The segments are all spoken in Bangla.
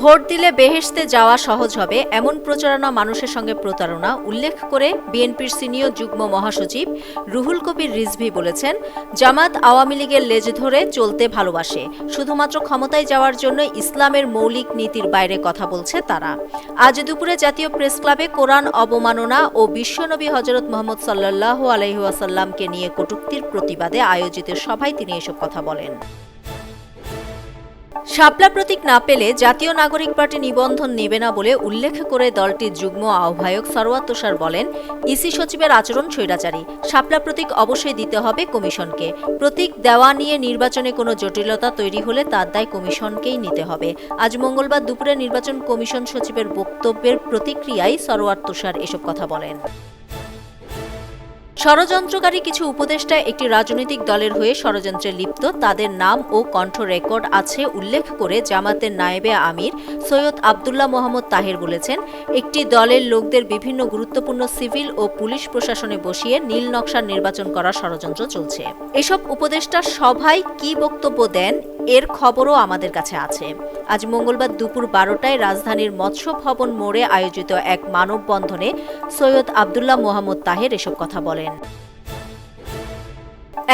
ভোট দিলে বেহেশতে যাওয়া সহজ হবে, এমন প্রচারণা মানুষের সঙ্গে প্রতারণা, উল্লেখ করে বিএনপির সিনিয়র যুগ্ম মহাসচিব রুহুল কবির রিজভি বলেছেন, জামাত আওয়ামী লীগের লেজ ধরে চলতে ভালোবাসে, শুধুমাত্র ক্ষমতায় যাওয়ার জন্য ইসলামের মৌলিক নীতির বাইরে কথা বলছে তারা। আজ দুপুরে জাতীয় প্রেস ক্লাবে কোরআন অবমাননা ও বিশ্বনবী হজরত মোহাম্মদ সাল্লাহ আলহিহাসাল্লামকে নিয়ে কটূক্তির প্রতিবাদে আয়োজিত সভায় তিনি এসব কথা বলেন। শাপলা না পেলে জাতীয় নাগরিক পার্টি নিবন্ধন নেবে না বলে উল্লেখ করে দলটির যুগ্ম আহ্বায়ক সরওয়াত তুষার বলেন, ইসি সচিবের আচরণ স্বৈরাচারী। শাপলা প্রতীক অবশ্যই দিতে হবে কমিশনকে। প্রতীক দেওয়া নিয়ে নির্বাচনে কোনো জটিলতা তৈরি হলে তার দায় কমিশনকেই নিতে হবে। আজ মঙ্গলবার দুপুরে নির্বাচন কমিশন সচিবের বক্তব্যের প্রতিক্রিয়ায় সরোয়ার তুষার এসব কথা বলেন। ষড়যন্ত্রকারী কিছু উপদেষ্টা একটি রাজনৈতিক দলের হয়ে ষড়যন্ত্রে লিপ্ত। তাদের নাম ও কণ্ঠ রেকর্ড আছে উল্লেখ করে জামাতের নায়েবে আমির সৈয়দ আবদুল্লাহ মোহাম্মদ তাহের বলেছেন, একটি দলের লোকদের বিভিন্ন গুরুত্বপূর্ণ সিভিল ও পুলিশ প্রশাসনে বসিয়ে নীল নকশার নির্বাচন করার ষড়যন্ত্র চলছে। এসব উপদেষ্টা সভায় কি বক্তব্য দেন, এর খবরও আমাদের কাছে আছে। আজ মঙ্গলবার দুপুর বারোটায় রাজধানীর মৎস্য ভবন মোড়ে আয়োজিত এক মানববন্ধনে সৈয়দ আবদুল্লাহ মোহাম্মদ তাহের এসব কথা বলেন।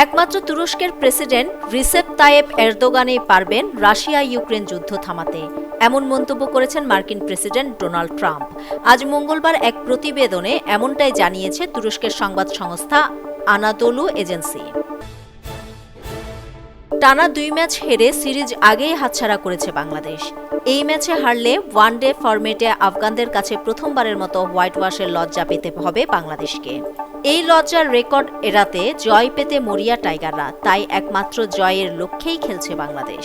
একমাত্র তুরস্কের প্রেসিডেন্ট রিসেপ তায়েব এরদোগানেই পারবেন রাশিয়া ইউক্রেন যুদ্ধ থামাতে। এমন মন্তব্য করেছেন মার্কিন প্রেসিডেন্ট ডোনাল্ড ট্রাম্প। আজ মঙ্গলবার এক প্রতিবেদনে এমনটাই জানিয়েছে তুরস্কের সংবাদ সংস্থা আনাদোলু এজেন্সি। টানা দুই ম্যাচ হেরে সিরিজ আগেই হাতছাড়া করেছে বাংলাদেশ। এই ম্যাচে হারলে ওয়ান ডে ফরম্যাটে আফগানদের কাছে প্রথমবারের মতো হোয়াইট ওয়াশের লজ্জা পেতে হবে বাংলাদেশকে। এই লজ্জার রেকর্ড এড়াতে জয় পেতে মরিয়া টাইগাররা, তাই একমাত্র জয়ের লক্ষ্যেই খেলছে বাংলাদেশ।